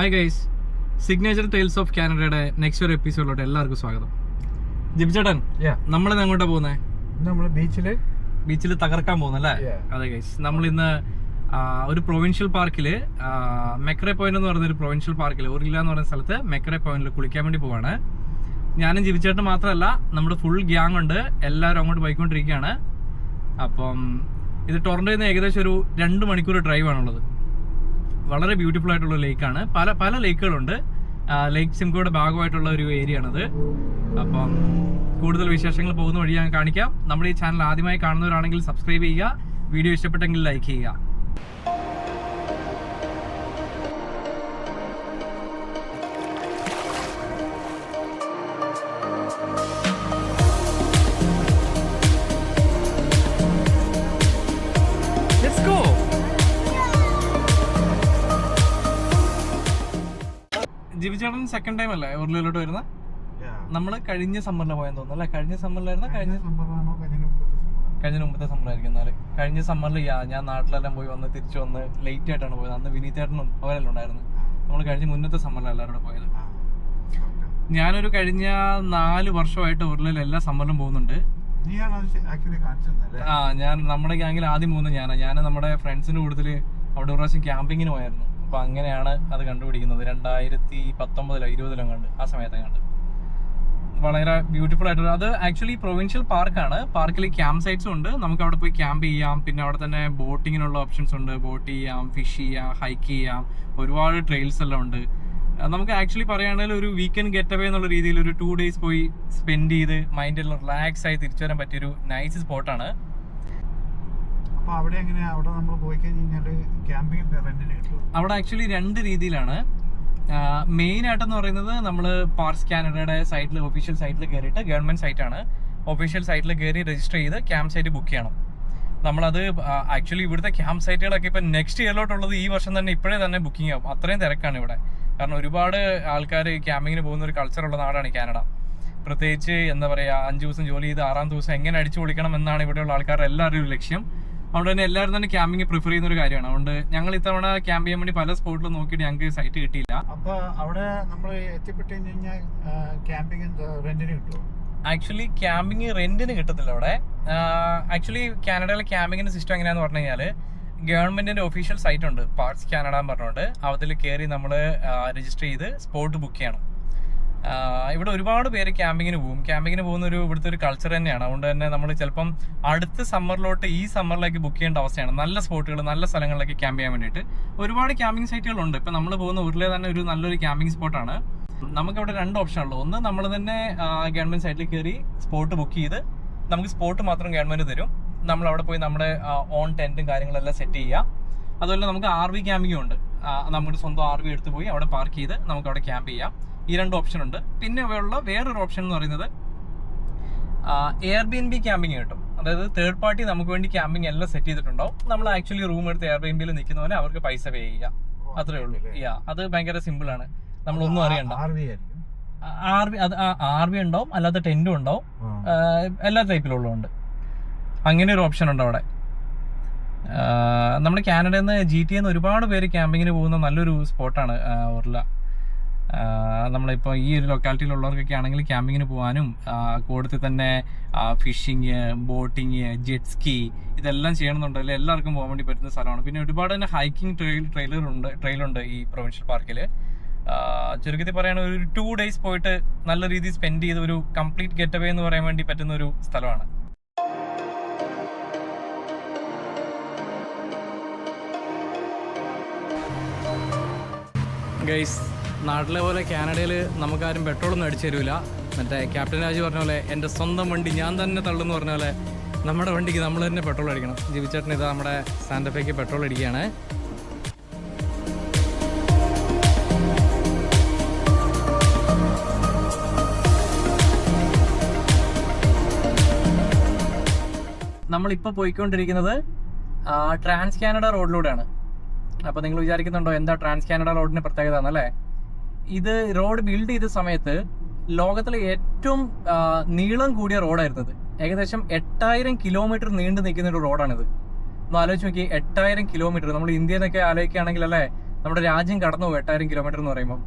Hi guys signature tiles of കാനഡയുടെ next ഒരു എപ്പിസോഡിലോട്ട് എല്ലാവർക്കും സ്വാഗതം. ജിബിച്ചേട്ടൻ നമ്മളിന്ന് എങ്ങോട്ടാ പോകുന്നത് നമ്മൾ ബീച്ചിൽ ബീച്ചിൽ തകർക്കാൻ പോകുന്നല്ലേ. അതെ ഗൈസ് നമ്മൾ ഇന്ന് ഒരു പ്രൊവിൻഷ്യൽ പാർക്കിൽ മെക്രെ പോയിന്റ് എന്ന് പറയുന്ന ഒരു പ്രൊവിൻഷ്യൽ പാർക്കിൽ ഒരില്ല എന്ന് പറയുന്ന സ്ഥലത്ത് മെക്രെ പോയിന്റിൽ കുളിക്കാൻ വേണ്ടി പോവാണ്. ഞാനും ജിബിച്ചേട്ടൻ മാത്രമല്ല നമ്മുടെ ഫുൾ ഗ്യാങ് ഉണ്ട്. എല്ലാവരും അങ്ങോട്ട് പോയിക്കൊണ്ടിരിക്കുകയാണ്. അപ്പം ഇത് ടൊറന്റോയിൽ നിന്ന് ഏകദേശം ഒരു രണ്ട് മണിക്കൂർ ഡ്രൈവ് ആണുള്ളത്. വളരെ ബ്യൂട്ടിഫുൾ ആയിട്ടുള്ള ലേക്കാണ് പല പല ലേക്കുകളുണ്ട് ലേക്ക് സിംകോയുടെ ഭാഗമായിട്ടുള്ള ഒരു ഏരിയ ആണത് അപ്പം കൂടുതൽ വിശേഷങ്ങൾ പോകുന്ന വഴി ഞാൻ കാണിക്കാം. നമ്മുടെ ഈ ചാനൽ ആദ്യമായി കാണുന്നവരാണെങ്കിൽ സബ്സ്ക്രൈബ് ചെയ്യുക. വീഡിയോ ഇഷ്ടപ്പെട്ടെങ്കിൽ ലൈക്ക് ചെയ്യുക. ജിബിച്ചേട്ടൻ സെക്കൻഡ് ടൈം അല്ലേ ഉരുളിയിലോട്ട് വരുന്ന? നമ്മൾ കഴിഞ്ഞ സമ്മറിന് പോയെന്ന് തോന്നുന്നു അല്ലേ? കഴിഞ്ഞ സമ്മറിലായിരുന്നു കഴിഞ്ഞ കഴിഞ്ഞ മുമ്പത്തെ സമ്മറായിരിക്കും എന്നാൽ. കഴിഞ്ഞ സമ്മറിൽ ഞാൻ നാട്ടിലെല്ലാം പോയി വന്ന് തിരിച്ചു വന്ന് ലേറ്റ് ആയിട്ടാണ് പോയത്. അന്ന് വിനീതേട്ടനും അവരെല്ലാം ഉണ്ടായിരുന്നു. നമ്മൾ കഴിഞ്ഞ മുന്നത്തെ സമ്മറിൽ എല്ലാവരും കൂടെ പോയത്. ഞാനൊരു കഴിഞ്ഞ നാല് വർഷമായിട്ട് ഉരുളിൽ എല്ലാ സമ്മറിലും പോകുന്നുണ്ട്. ആ ഞാൻ നമ്മുടെ ഗ്യാങ്ങിൽ ആദ്യം പോകുന്നത് ഞാനാ. ഞാൻ നമ്മുടെ ഫ്രണ്ട്സിന്റെ കൂടുതൽ അവിടെ ഒരു പ്രാവശ്യം ക്യാമ്പിങ്ങിന് പോയായിരുന്നു. അപ്പൊ അങ്ങനെയാണ് അത് കണ്ടുപിടിക്കുന്നത്. രണ്ടായിരത്തി പത്തൊമ്പതിലോ ഇരുപതിലോ കണ്ട് ആ സമയത്തെ കണ്ട്. വളരെ ബ്യൂട്ടിഫുൾ ആയിട്ടുള്ള അത് ആക്ച്വലി പ്രൊവിൻഷ്യൽ പാർക്കാണ് പാർക്കിൽ ക്യാമ്പ് സൈറ്റ്സും ഉണ്ട്. നമുക്ക് അവിടെ പോയി ക്യാമ്പ് ചെയ്യാം. പിന്നെ അവിടെ തന്നെ ബോട്ടിങ്ങിനുള്ള ഓപ്ഷൻസ് ഉണ്ട്. ബോട്ട് ചെയ്യാം ഫിഷ് ചെയ്യാം ഹൈക്ക് ചെയ്യാം. ഒരുപാട് ട്രെയിൽസ് എല്ലാം ഉണ്ട്. നമുക്ക് ആക്ച്വലി പറയുകയാണെങ്കിൽ ഒരു വീക്കെൻഡ് ഗെറ്റ് അവേ എന്നുള്ള രീതിയിൽ ഒരു ടു ഡേയ്സ് പോയി സ്പെൻഡ് ചെയ്ത് മൈൻഡ് എല്ലാം റിലാക്സ് ആയി തിരിച്ചു വരാൻ പറ്റിയൊരു നൈസ് സ്പോട്ടാണ് അവിടെ എങ്ങനെയാ? അവിടെ നമ്മൾ പോയി കഴിഞ്ഞാൽ ക്യാമ്പിംഗ് അവിടെ ആക്ച്വലി രണ്ട് രീതിയിലാണ്. മെയിൻ ആയിട്ടെന്ന് പറയുന്നത് നമ്മൾ പാർസ് കാനഡയുടെ സൈറ്റിൽ ഒഫീഷ്യൽ സൈറ്റിൽ കയറിയിട്ട് ഗവൺമെന്റ് സൈറ്റ് ആണ്. ഒഫീഷ്യൽ സൈറ്റിൽ കയറി രജിസ്റ്റർ ചെയ്ത് ക്യാമ്പ് സൈറ്റ് ബുക്ക് ചെയ്യണം. നമ്മളത് ആക്ച്വലി ഇവിടുത്തെ ക്യാമ്പ് സൈറ്റുകളൊക്കെ ഇപ്പം നെക്സ്റ്റ് ഇയറിലോട്ടുള്ളത് ഈ വർഷം തന്നെ ഇപ്പോഴേ തന്നെ ബുക്കിംഗ് ആവും. അത്രയും തിരക്കാണ് ഇവിടെ. കാരണം ഒരുപാട് ആൾക്കാർ ക്യാമ്പിങ്ങിന് പോകുന്ന ഒരു കൾച്ചറുള്ള നാടാണ് കാനഡ. പ്രത്യേകിച്ച് എന്താ പറയുക അഞ്ച് ദിവസം ജോലി ചെയ്ത് ആറാം ദിവസം എങ്ങനെ അടിച്ചു പൊളിക്കണം എന്നാണ് ഇവിടെയുള്ള ആൾക്കാരുടെ എല്ലാവരുടെയും ലക്ഷ്യം. അതുകൊണ്ട് തന്നെ എല്ലാവരും തന്നെ ക്യാമ്പിംഗ് പ്രിഫർ ചെയ്യുന്ന ഒരു കാര്യമാണ്. അതുകൊണ്ട് ഞങ്ങൾ ഇത്തവണ ക്യാമ്പ് ചെയ്യാൻ വേണ്ടി പല സ്പോട്ടിലും നോക്കിയിട്ട് ഞങ്ങൾക്ക് സൈറ്റ് കിട്ടിയില്ല. അപ്പൊ അവിടെ നമ്മൾ എത്തിപ്പെട്ട് കഴിഞ്ഞാൽ ക്യാമ്പിംഗ് റെന്റിന് കിട്ടുമോ ആക്ച്വലി ക്യാമ്പിങ് റെന്റിന് കിട്ടത്തില്ല അവിടെ. ആക്ച്വലി കാനഡയിലെ ക്യാമ്പിങ്ങിന്റെ സിസ്റ്റം എങ്ങനെയാന്ന് പറഞ്ഞു കഴിഞ്ഞാൽ ഗവൺമെന്റിന്റെ ഒഫീഷ്യൽ സൈറ്റ് ഉണ്ട്. പാർട്സ് കാനഡ എന്ന് പറഞ്ഞുകൊണ്ട് അതിൽ കയറി നമ്മൾ രജിസ്റ്റർ ചെയ്ത് സ്പോട്ട് ബുക്ക് ചെയ്യണം. ഇവിടെ ഒരുപാട് പേര് ക്യാമ്പിങ്ങിന് പോകും. ക്യാമ്പിങ്ങിന് പോകുന്ന ഒരു ഇവിടുത്തെ ഒരു കൾച്ചർ തന്നെയാണ്. അതുകൊണ്ട് തന്നെ നമ്മൾ ചിലപ്പം അടുത്ത സമ്മറിലോട്ട് ഈ സമ്മറിലേക്ക് ബുക്ക് ചെയ്യേണ്ട അവസ്ഥയാണ്. നല്ല സ്പോട്ടുകൾ നല്ല സ്ഥലങ്ങളിലേക്ക് ക്യാമ്പ് ചെയ്യാൻ വേണ്ടിയിട്ട്. ഒരുപാട് ക്യാമ്പിംഗ് സൈറ്റുകളുണ്ട് ഇപ്പം നമ്മൾ പോകുന്ന ഉരുളെ തന്നെ ഒരു നല്ലൊരു ക്യാമ്പിംഗ് സ്പോട്ടാണ് നമുക്ക് അവിടെ രണ്ട് ഓപ്ഷൻ ഉള്ളൂ. ഒന്ന് നമ്മൾ തന്നെ ഗവൺമെന്റ് സൈറ്റിൽ കയറി സ്പോട്ട് ബുക്ക് ചെയ്ത് നമുക്ക് സ്പോട്ട് മാത്രം ഗവൺമെന്റ് തരും. നമ്മൾ അവിടെ പോയി നമ്മുടെ ഓൺ ടെന്റും കാര്യങ്ങളെല്ലാം സെറ്റ് ചെയ്യുക. അതുപോലെ നമുക്ക് ആർ വി ക്യാമ്പിങ്ങും ഉണ്ട്. നമ്മുടെ സ്വന്തം ആർ വി എടുത്ത് പോയി അവിടെ പാർക്ക് ചെയ്ത് നമുക്ക് അവിടെ ക്യാമ്പ് ചെയ്യാം. ഈ രണ്ട് ഓപ്ഷൻ ഉണ്ട്. പിന്നെ ഉള്ള വേറൊരു ഓപ്ഷൻ എന്ന് പറയുന്നത് air B N B camping കിട്ടും. അതായത് തേർഡ് പാർട്ടി നമുക്ക് വേണ്ടി ക്യാമ്പിംഗ് എല്ലാം സെറ്റ് ചെയ്തിട്ടുണ്ടാവും. നമ്മൾ ആക്ച്വലി റൂം എടുത്ത് എയർ ബി എൻ ബിയിൽ നിൽക്കുന്ന പോലെ അവർക്ക് പൈസ പേ ചെയ്യുക. അത്രേ ഉള്ളൂ. യാ അത് ഭയങ്കര സിമ്പിൾ ആണ്. നമ്മളൊന്നും അറിയണ്ട. ആർ ബി അത് ആർ ബി ഉണ്ടാവും. അല്ലാതെ ടെന്റും ഉണ്ടാവും. എല്ലാ ടൈപ്പിലുള്ളതുണ്ട് അങ്ങനെ ഒരു ഓപ്ഷൻ ഉണ്ട് അവിടെ. നമ്മുടെ കാനഡയിൽ നിന്ന് ജി ടി എന്ന് ഒരുപാട് പേര് ക്യാമ്പിങ്ങിന് പോകുന്ന നല്ലൊരു സ്പോട്ടാണ് ഓർല. നമ്മളിപ്പോൾ ഈ ഒരു ലൊക്കാലിറ്റിയിലുള്ളവർക്കൊക്കെ ആണെങ്കിൽ ക്യാമ്പിങ്ങിന് പോകാനും കൂടുതൽ തന്നെ ഫിഷിങ് ബോട്ടിങ് ജെറ്റ് സ്കി ഇതെല്ലാം ചെയ്യണമെന്നുണ്ടെങ്കിൽ എല്ലാവർക്കും പോകാൻ വേണ്ടി പറ്റുന്ന സ്ഥലമാണ്. പിന്നെ ഒരുപാട് തന്നെ ഹൈക്കിംഗ് ട്രെയിൽ ട്രെയിലറുണ്ട് ട്രെയിലുണ്ട് ഈ പ്രൊവിൻഷ്യൽ പാർക്കിൽ ചുരുക്കത്തിൽ പറയുകയാണെങ്കിൽ ഒരു ടു ഡേയ്സ് പോയിട്ട് നല്ല രീതിയിൽ സ്പെൻഡ് ചെയ്ത ഒരു കംപ്ലീറ്റ് ഗെറ്റ് അവേ എന്ന് പറയാൻ വേണ്ടി പറ്റുന്ന ഒരു സ്ഥലമാണ്. ഗൈസ് നാട്ടിലെ പോലെ കാനഡയിൽ നമുക്കാരും പെട്രോളൊന്നും അടിച്ചു തരൂല മറ്റേ ക്യാപ്റ്റൻ രാജ് പറഞ്ഞ പോലെ എന്റെ സ്വന്തം വണ്ടി ഞാൻ തന്നെ തള്ളുന്നു പറഞ്ഞ പോലെ നമ്മുടെ വണ്ടിക്ക് നമ്മൾ തന്നെ പെട്രോൾ അടിക്കണം. ജീവിച്ചേട്ടൻ ഇതാ നമ്മുടെ സാന്റഫയ്ക്ക് പെട്രോൾ അടിക്കുകയാണ്. നമ്മളിപ്പോൾ പോയിക്കൊണ്ടിരിക്കുന്നത് ട്രാൻസ് കാനഡ റോഡിലൂടെയാണ്. അപ്പോൾ നിങ്ങൾ വിചാരിക്കുന്നുണ്ടോ എന്താ ട്രാൻസ് കാനഡ റോഡിന് പ്രത്യേകത എന്നല്ലേ? ഇത് റോഡ് ബിൽഡ് ചെയ്ത സമയത്ത് ലോകത്തിലെ ഏറ്റവും നീളം കൂടിയ റോഡായിരുന്നത് ഏകദേശം എട്ടായിരം കിലോമീറ്റർ നീണ്ടു നിൽക്കുന്ന ഒരു റോഡാണിത്. ഒന്ന് ആലോചിച്ച് നോക്കി എട്ടായിരം കിലോമീറ്റർ നമ്മൾ ഇന്ത്യയിൽ നിന്നൊക്കെ ആലോചിക്കുകയാണെങ്കിൽ അല്ലേ നമ്മുടെ രാജ്യം കടന്നു പോകും എട്ടായിരം കിലോമീറ്റർ എന്ന് പറയുമ്പോൾ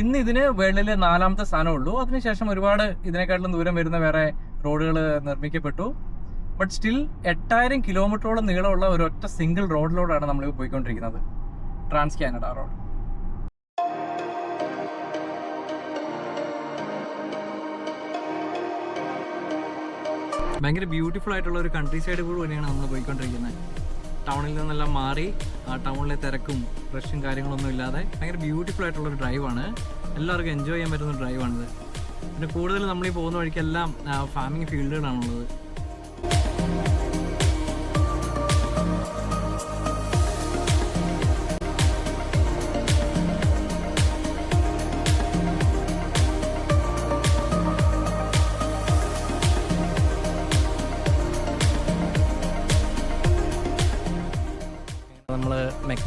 ഇന്ന് ഇതിന് വേൾഡിലെ നാലാമത്തെ സ്ഥാനമുള്ളൂ. അതിനുശേഷം ഒരുപാട് ഇതിനെക്കാട്ടിലും ദൂരം വരുന്ന വേറെ റോഡുകൾ നിർമ്മിക്കപ്പെട്ടു. ബട്ട് സ്റ്റിൽ എട്ടായിരം കിലോമീറ്ററോളം നീളമുള്ള ഒരു ഒറ്റ സിംഗിൾ റോഡിലൂടെയാണ് നമ്മൾ പോയിക്കൊണ്ടിരിക്കുന്നത്. ട്രാൻസ് കാനഡ റോഡ് ഭയങ്കര ബ്യൂട്ടിഫുൾ ആയിട്ടുള്ള ഒരു കൺട്രി സൈഡ് കൂടെ തന്നെയാണ് നമ്മൾ പോയിക്കൊണ്ടിരിക്കുന്നത്. ടൗണിൽ നിന്നെല്ലാം മാറി ആ ടൗണിലെ തിരക്കും റഷും കാര്യങ്ങളൊന്നും ഇല്ലാതെ ഭയങ്കര ബ്യൂട്ടിഫുൾ ആയിട്ടുള്ള ഒരു ഡ്രൈവാണ് എല്ലാവർക്കും എൻജോയ് ചെയ്യാൻ പറ്റുന്ന ഡ്രൈവാണിത് പിന്നെ കൂടുതൽ നമ്മൾ ഈ പോകുന്ന വഴിക്കെല്ലാം ഫാമിംഗ് ഫീൽഡുകളാണുള്ളത്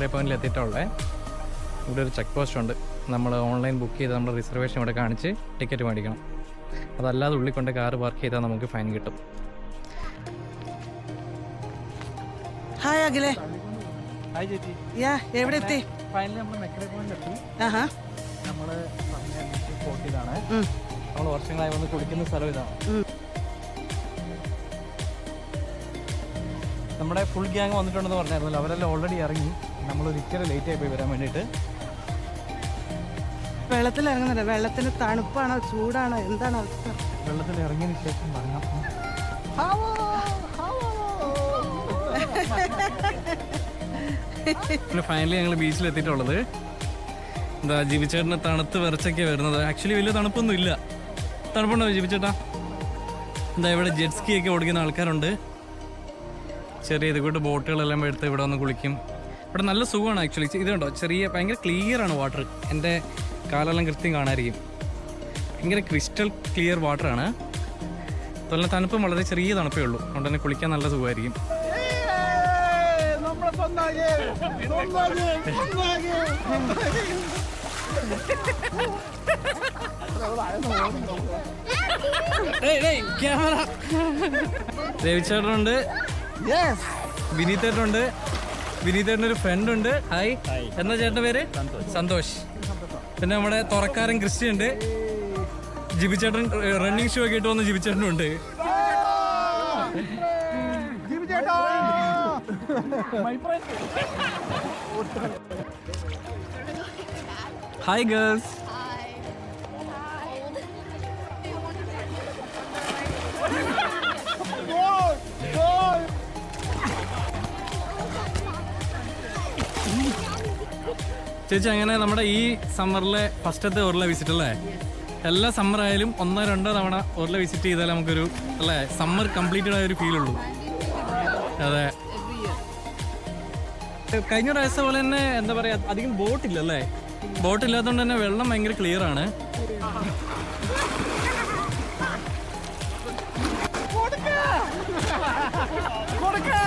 മെക്രേ പോയിന്റിൽ എത്തിയിട്ടുള്ളത് ഇവിടെ ഒരു ചെക്ക് പോസ്റ്റ് ഉണ്ട്. നമ്മൾ ഓൺലൈൻ ബുക്ക് ചെയ്ത് നമ്മൾ റിസർവേഷൻ ഇവിടെ കാണിച്ച് ടിക്കറ്റ് മേടിക്കണം. അതല്ലാതെ ഉള്ളിൽ കൊണ്ട് കാറ് പാർക്ക് ചെയ്താൽ നമുക്ക് ഫൈൻ കിട്ടും. ഹായ് അഖിലേ. ഹായ് ചേച്ചി. യാ എവിടെ എത്തി? ഫൈനലി നമ്മൾ മെക്കറി പോയിന്റ് എത്തി ആഹാ നമ്മൾ പറഞ്ഞ ഫോർട്ടിലാണ് നമ്മൾ വർഷങ്ങളായി വന്ന് കുളിക്കുന്ന സ്ഥലം ഇതാണ്. നമ്മുടെ ഫുൾ ഗ്യാങ് വന്നിട്ടുണ്ടെന്ന് പറഞ്ഞായിരുന്നല്ലോ. അവരെല്ലാം ഓൾറെഡി ഇറങ്ങി. നമ്മൾ ഒരിക്കലും ലേറ്റ് ആയി പോയി വരാൻ വേണ്ടിയിട്ട്. വെള്ളത്തിൽ ഇറങ്ങുന്നില്ല വെള്ളത്തിന് തണുപ്പാണോ? ചൂടാണോ? എന്താണ് അവസ്ഥ? വെള്ളത്തിൽ ഇറങ്ങിയതിന് ശേഷം പറയാം പിന്നെ ഫൈനലി ഞങ്ങൾ ബീച്ചിൽ എത്തിയിട്ടുള്ളത്. എന്താ ജീവിച്ചേട്ടന് തണുത്ത് വിറച്ചൊക്കെ വരുന്നത്. ആക്ച്വലി വലിയ തണുപ്പൊന്നും ഇല്ല തണുപ്പുണ്ടോ ജീവിച്ചേട്ടാ എന്താ ഇവിടെ ജെറ്റ് സ്കി ഒക്കെ ഓടിക്കുന്ന ആൾക്കാരുണ്ട്. ചെറിയ ഇത് കൂട്ട് ബോട്ടുകളെല്ലാം എടുത്ത് ഇവിടെ വന്ന് കുളിക്കും. ഇവിടെ നല്ല സുഖമാണ് ആക്ച്വലി ഇത് കണ്ടോ? ചെറിയ ഭയങ്കര ക്ലിയർ ആണ് വാട്ടർ എന്റെ കാലെല്ലാം കൃത്യം കാണാതിരിക്കും ഭയങ്കര ക്രിസ്റ്റൽ ക്ലിയർ വാട്ടറാണ് അതുപോലെ തണുപ്പ് വളരെ ചെറിയ തണുപ്പേ ഉള്ളൂ. അതുകൊണ്ട് തന്നെ കുളിക്കാൻ നല്ല സുഖമായിരിക്കും. ക്യാമറ. രവിചേട്ടനുണ്ട് വിനീതേട്ടനുണ്ട്. വിനീതേട്ടന്റെ ഒരു ഫ്രണ്ട് ഉണ്ട് ഹായ് എന്താ ചേട്ടന്റെ പേര്? സന്തോഷ്. പിന്നെ നമ്മുടെ തുറക്കാരൻ ക്രിസ്റ്റി ഉണ്ട് ജിബിച്ചേട്ടൻ റണ്ണിങ് ഷോ ഒക്കെ ഇട്ട് വന്ന ജിബിച്ചേട്ടനും ഉണ്ട്. ഹായ് ഗേൾസ് ചേച്ചി അങ്ങനെ നമ്മുടെ ഈ സമ്മറിലെ ഫസ്റ്റത്തെ ഉരുള വിസിറ്റ് അല്ലേ? എല്ലാ സമ്മർ ആയാലും ഒന്നോ രണ്ടോ തവണ ഉരുള വിസിറ്റ് ചെയ്താൽ നമുക്കൊരു അല്ലേ സമ്മർ കംപ്ലീറ്റഡ് ആയ ഒരു ഫീൽ ഉള്ളൂ. അതെ. കഴിഞ്ഞ പ്രാവശ്യത്തെ പോലെ തന്നെ എന്താ പറയാ അധികം ബോട്ടില്ല അല്ലേ ബോട്ട് ഇല്ലാത്തതുകൊണ്ട് തന്നെ വെള്ളം ഭയങ്കര ക്ലിയർ ആണ്. കുറച്ച്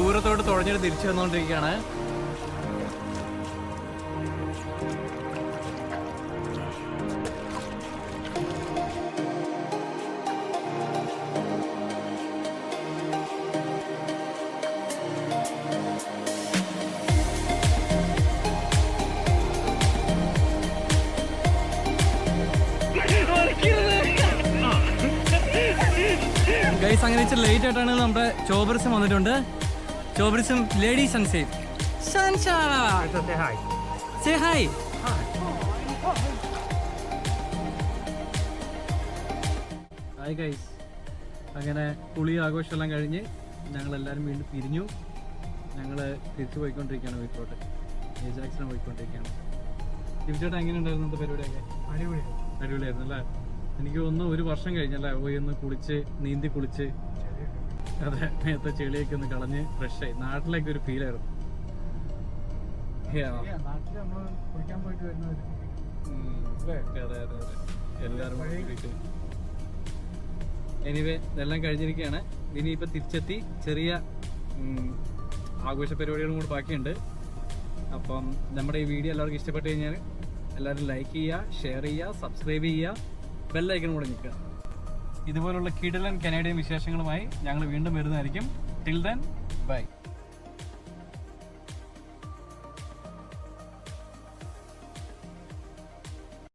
ദൂരത്തോട്ട് തുഴഞ്ഞിട്ട് തിരിച്ചു വന്നുകൊണ്ടിരിക്കുകയാണ്. ഗൈസ് അങ്ങനെ ഇച്ചിരി ലേറ്റ് ആയിട്ടാണ് നമ്മുടെ ചോബർസം വന്നിട്ടുണ്ട്. And safe say hi hi guys അങ്ങനെ കുളി ആഘോഷമെല്ലാം കഴിഞ്ഞ് ഞങ്ങൾ എല്ലാവരും വീണ്ടും പിരിഞ്ഞു. ഞങ്ങൾ തിരിച്ചു പോയിക്കൊണ്ടിരിക്കുകയാണ് വീട്ടിലോട്ട്. ഏജാക്സിനെ പോയിക്കൊണ്ടിരിക്കുകയാണ്. തിരിച്ചോട്ട് എങ്ങനെ ഉണ്ടായിരുന്നു പരിപാടിയൊക്കെ? അടിപൊളിയായിരുന്നു. അടിപൊളിയായിരുന്നു അല്ലേ? എനിക്ക് തോന്നുന്നു ഒരു വർഷം കഴിഞ്ഞല്ലേ പോയി ഒന്ന് കുളിച്ച് നീന്തി കുളിച്ച് അതെ നേരത്തെ ചെളിയൊക്കെ ഒന്ന് കളഞ്ഞ് ഫ്രഷായി നാട്ടിലേക്ക് ഒരു കൂടിയിട്ട് എനിവേ ഇതെല്ലാം കഴിഞ്ഞിരിക്കുകയാണ്. ഇനിയിപ്പോൾ തിരിച്ചെത്തി. ചെറിയ ആഘോഷ പരിപാടികളും കൂടെ ബാക്കിയുണ്ട്. അപ്പം നമ്മുടെ ഈ വീഡിയോ എല്ലാവർക്കും ഇഷ്ടപ്പെട്ട് കഴിഞ്ഞാൽ എല്ലാവരും ലൈക്ക് ചെയ്യുക ഷെയർ ചെയ്യുക സബ്സ്ക്രൈബ് ചെയ്യുക ബെല്ലൈക്കൺ കൂടെ നിൽക്കുക ഇതുപോലുള്ള കിടലൻ കനേഡിയൻ വിശേഷങ്ങളുമായി ഞങ്ങൾ വീണ്ടും വരുന്നതായിരിക്കും. Till then bye